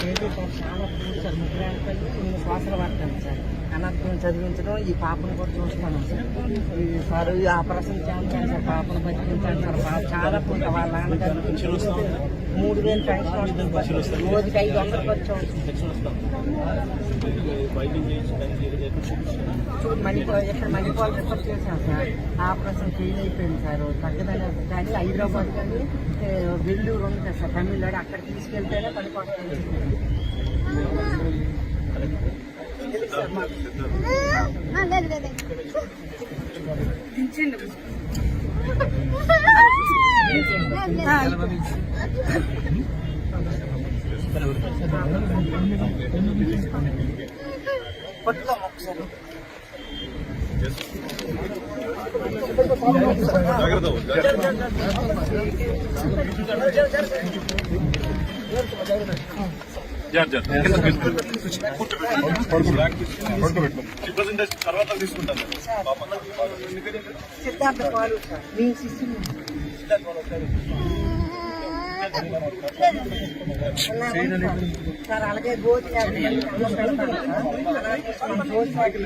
KG sir చాలా పూర్తి sir ముగ్గురు ఆడపిల్లలు నేను శ్వాసలు పడతాను సార్. అనాథం చదివించడం ఈ పాపను కూడా చూస్తాను సార్. ఈ సార్ ఆపరేషన్ చేస్తాను సార్ పాపను బతికించాను సార్. పాప చాలా పూట వాళ్ళ నాన్నగారు మూడు వేలు పెన్షన్ వస్తుంది. రోజుకి ఐదు వందలు ఖర్చు అవుతుంది. చూడు మణిపాల్ ఇక్కడ మణిపాల్ రిఫర్ చేశాను సార్ ఆపరేషన్ ఫెయిల్ అయిపోయింది సార్ తగ్గదని కానీ హైదరాబాద్ కానీ ఏ, వెల్లూరు ఉంది కదా సార్ తమిళనాడు అక్కడ తీసుకెళ్తేనే పని పడుతుంది తెలుసు తర్వాత తీసుకుంటాను సిద్ధార్థ పాలు సార్ మీ శిష్యులు సార్ అలాగే గోతి యాభై మంది అన్నం పెడతాను సార్. అలాగే మన గోతి వాటికి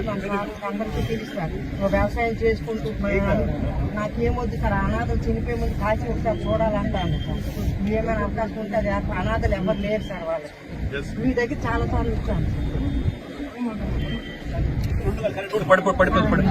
అందరికీ తెలుసు సార్ వ్యవసాయం చేసుకుంటూ నాకేమొద్దు సార్ అనాథలు చనిపోయే ముందు కాసి ఒకసారి చూడాలంటాను సార్ ఏమైనా అవకాశం ఉంటే అది అనాథలు ఎవరు లేరు సార్ వాళ్ళు మీ దగ్గర చాలా సార్లు ఇచ్చాను పడిపో పడిపో పడిపో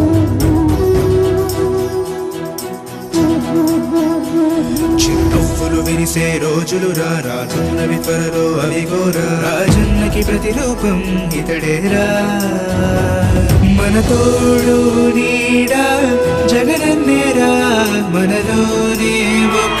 చిరునవ్వులు వినిసే రోజులు రా రానున్నవి త్వరలో అవి గోరా. రాజన్నకి ప్రతిరూపం ఇతడేరా మన తోడు నీడా జగనన్నేరా మనలోనే ఒకడే